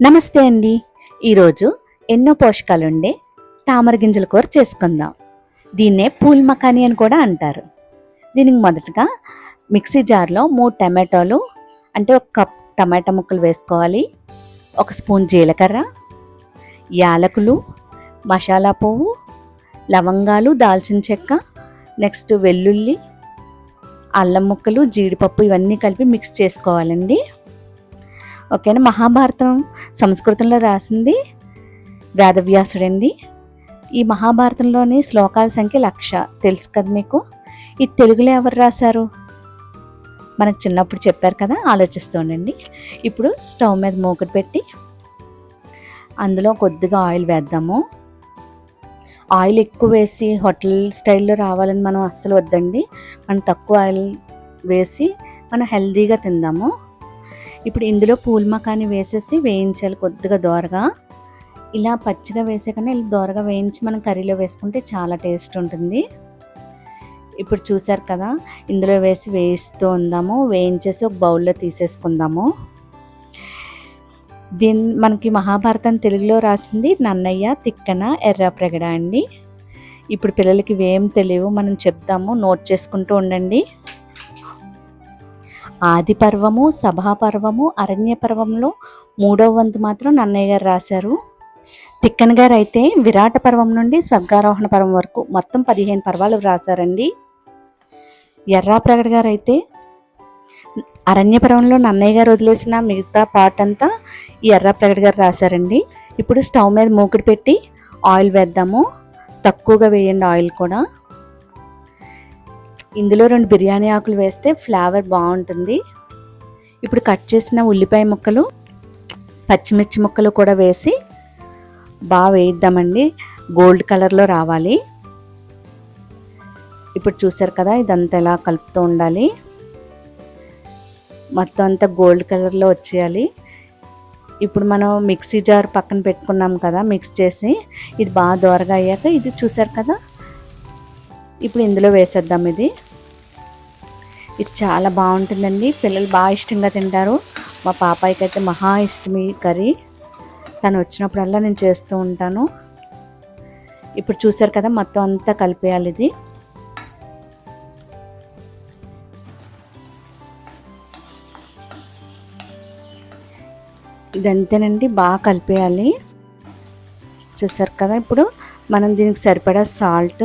నమస్తే అండి. ఈరోజు ఎన్నో పోషకాలు ఉండే తామర గింజల కూర చేసుకుందాం. దీన్నే పూల్ మకాని అని కూడా అంటారు. దీనికి మొదటగా మిక్సీ జార్లో మూడు టమాటోలు అంటే ఒక కప్ టమాటా ముక్కలు వేసుకోవాలి. ఒక స్పూన్ జీలకర్ర యాలకులు మసాలా పువ్వు లవంగాలు దాల్చిన చెక్క నెక్స్ట్ వెల్లుల్లి అల్లం ముక్కలు జీడిపప్పు ఇవన్నీ కలిపి మిక్స్ చేసుకోవాలండి. ఓకేనా? మహాభారతం సంస్కృతంలో రాసింది వేదవ్యాసుడండి ఈ మహాభారతంలోని శ్లోకాల సంఖ్య లక్ష. తెలుసు కదా మీకు? ఇది తెలుగులో ఎవరు రాశారు? మనకు చిన్నప్పుడు చెప్పారు కదా ఆలోచిస్తూ ఉండండి. ఇప్పుడు స్టవ్ మీద మూకటి పెట్టి అందులో కొద్దిగా ఆయిల్ వేద్దాము. ఆయిల్ ఎక్కువ వేసి హోటల్ స్టైల్లో రావాలని మనం అస్సలు వద్దండి. మనం తక్కువ ఆయిల్ వేసి మనం హెల్తీగా తిందాము. ఇప్పుడు ఇందులో పూల్ మకాని వేసేసి వేయించాలి కొద్దిగా దోరగా. ఇలా పచ్చిగా వేసే కన్నా ఇలా దోరగా వేయించి మనం కర్రీలో వేసుకుంటే చాలా టేస్ట్ ఉంటుంది. ఇప్పుడు చూసారు కదా ఇందులో వేసి వేయిస్తూ ఉందాము. వేయించేసి ఒక బౌల్లో తీసేసుకుందాము. దీని మనకి మహాభారతం తెలుగులో రాసింది నన్నయ్య తిక్కన ఎర్రప్రగడ అండి. ఇప్పుడు పిల్లలకి ఇవేం తెలియవు మనం చెప్తాము నోట్ చేసుకుంటూ ఉండండి. ఆది పర్వము సభా పర్వము అరణ్య పర్వంలో మూడవ వంతు మాత్రం నన్నయ్య గారు రాశారు. తిక్కన్ గారు అయితే విరాట పర్వం నుండి స్వర్గారోహణ పర్వం వరకు మొత్తం పదిహేను పర్వాలు రాశారండి ఎర్రాప్రగడ్ గారు అయితే అరణ్యపర్వంలో నన్నయ్య గారు వదిలేసిన మిగతా పార్ట్ అంతా ఈ ఎర్రప్రగడ గారు రాశారండి. ఇప్పుడు స్టవ్ మీద మూకుడు పెట్టి ఆయిల్ వేద్దాము. తక్కువగా వేయండి ఆయిల్ కూడా. ఇందులో రెండు బిర్యానీ ఆకులు వేస్తే ఫ్లేవర్ బాగుంటుంది. ఇప్పుడు కట్ చేసిన ఉల్లిపాయ ముక్కలు పచ్చిమిర్చి ముక్కలు కూడా వేసి బాగా వేయిద్దామండి. గోల్డ్ కలర్లో రావాలి. ఇప్పుడు చూసారు కదా ఇదంతా ఎలా కలుపుతూ ఉండాలి. మొత్తం అంతా గోల్డ్ కలర్లో వచ్చేయాలి. ఇప్పుడు మనం మిక్సీ జార్ పక్కన పెట్టుకున్నాం కదా మిక్స్ చేసి ఇది బాగా దోరగా అయ్యాక ఇది చూసారు కదా? ఇప్పుడు ఇందులో వేసేద్దాం ఇది. ఇది చాలా బాగుంటుందండి. పిల్లలు బాగా ఇష్టంగా తింటారు. మా పాపాయికి అయితే మహా ఇష్టం ఈ కర్రీ. తను వచ్చినప్పుడల్లా నేను చేస్తూ ఉంటాను. ఇప్పుడు చూసారు కదా మొత్తం అంతా కలిపేయాలి ఇది. ఇదంతేనండి బాగా కలిపేయాలి. చూసారు కదా ఇప్పుడు మనం దీనికి సరిపడా సాల్ట్.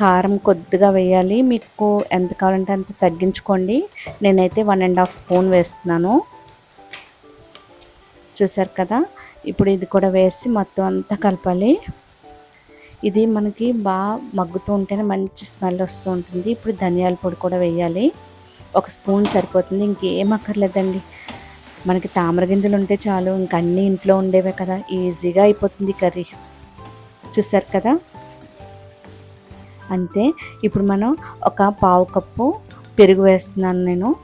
కారం కొద్దిగా వేయాలి. మీకు ఎంత కావాలంటే అంత తగ్గించుకోండి. నేనైతే వన్ అండ్ హాఫ్ స్పూన్ వేస్తున్నాను. చూసారు కదా? ఇప్పుడు ఇది కూడా వేసి మొత్తం అంతా కలపాలి. ఇది మనకి బాగా మగ్గుతూ ఉంటేనే మంచి స్మెల్ వస్తూ ఉంటుంది. ఇప్పుడు ధనియాల పొడి కూడా వేయాలి. ఒక స్పూన్ సరిపోతుంది. ఇంకేం అక్కర్లేదండి. మనకి తామర గింజలు ఉంటే చాలు. ఇంక అన్నీ ఇంట్లో ఉండేవే కదా. ఈజీగా అయిపోతుంది కర్రీ. చూసారు కదా? అంతే ఇప్పుడు మనం ఒక పావు కప్పు పెరుగు వేస్తున్నాను నేను.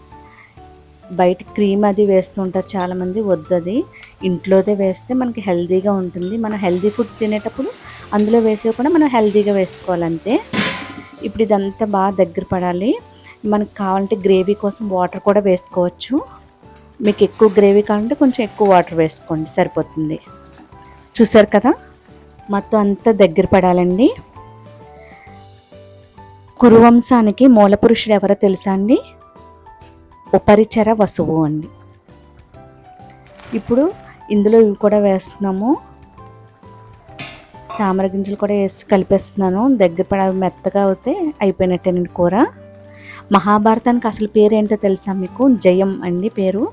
బయట క్రీమ్ అది వేస్తుంటారు చాలామంది వద్దు అది. ఇంట్లోదే వేస్తే మనకి హెల్తీగా ఉంటుంది. మనం హెల్తీ ఫుడ్ తినేటప్పుడు అందులో వేసేవి కూడా మనం హెల్తీగా వేసుకోవాలంతే. ఇప్పుడు ఇదంతా బాగా దగ్గర పడాలి. మనకు కావాలంటే గ్రేవీ కోసం వాటర్ కూడా వేసుకోవచ్చు. మీకు ఎక్కువ గ్రేవీ కావాలంటే కొంచెం ఎక్కువ వాటర్ వేసుకోండి సరిపోతుంది. చూసారు కదా? మొత్తం అంతా దగ్గర పడాలండి. కురువంశానికి మూలపురుషుడు ఎవరో తెలుసా అండి? ఉపరిచర వసువు అండి. ఇప్పుడు ఇందులో ఇవి కూడా వేస్తున్నాము. తామర గింజలు కూడా వేసి కలిపేస్తున్నాను. దగ్గర పడ మెత్తగా అవుతే అయిపోయినట్టేనండి కూర. మహాభారతానికి అసలు పేరు ఏంటో తెలుసా మీకు? జయం అండి పేరు.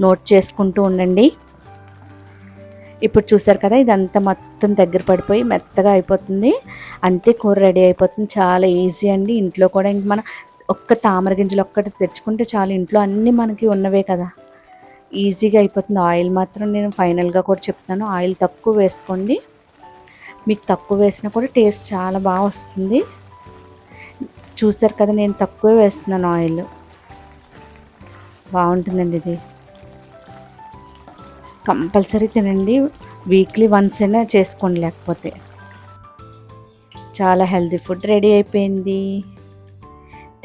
నోట్ చేసుకుంటూ ఉండండి. ఇప్పుడు చూసారు కదా ఇదంతా మొత్తం దగ్గర పడిపోయి మెత్తగా అయిపోతుంది. అంతే కూర రెడీ అయిపోతుంది. చాలా ఈజీ అండి. ఇంట్లో కూడా ఇంక మన ఒక్క తామర గింజలు ఒక్కటి తెచ్చుకుంటే చాలు. ఇంట్లో అన్నీ మనకి ఉన్నవే కదా. ఈజీగా అయిపోతుంది. ఆయిల్ మాత్రం నేను ఫైనల్గా కూడా చెప్తాను. ఆయిల్ తక్కువ వేసుకోండి. మీకు తక్కువ వేసినా కూడా టేస్ట్ చాలా బాగా వస్తుంది. చూసారు కదా నేను తక్కువే వేస్తున్నాను ఆయిల్. బాగుంటుందండి ఇది. కంపల్సరీ తినండి. వీక్లీ వన్స్ అయినా చేసుకోండి లేకపోతే. చాలా హెల్తీ ఫుడ్ రెడీ అయిపోయింది.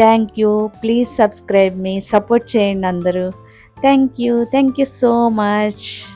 థ్యాంక్ యూ ప్లీజ్ సబ్స్క్రైబ్ మీ సపోర్ట్ చేయండి అందరూ. Thank you thank you so much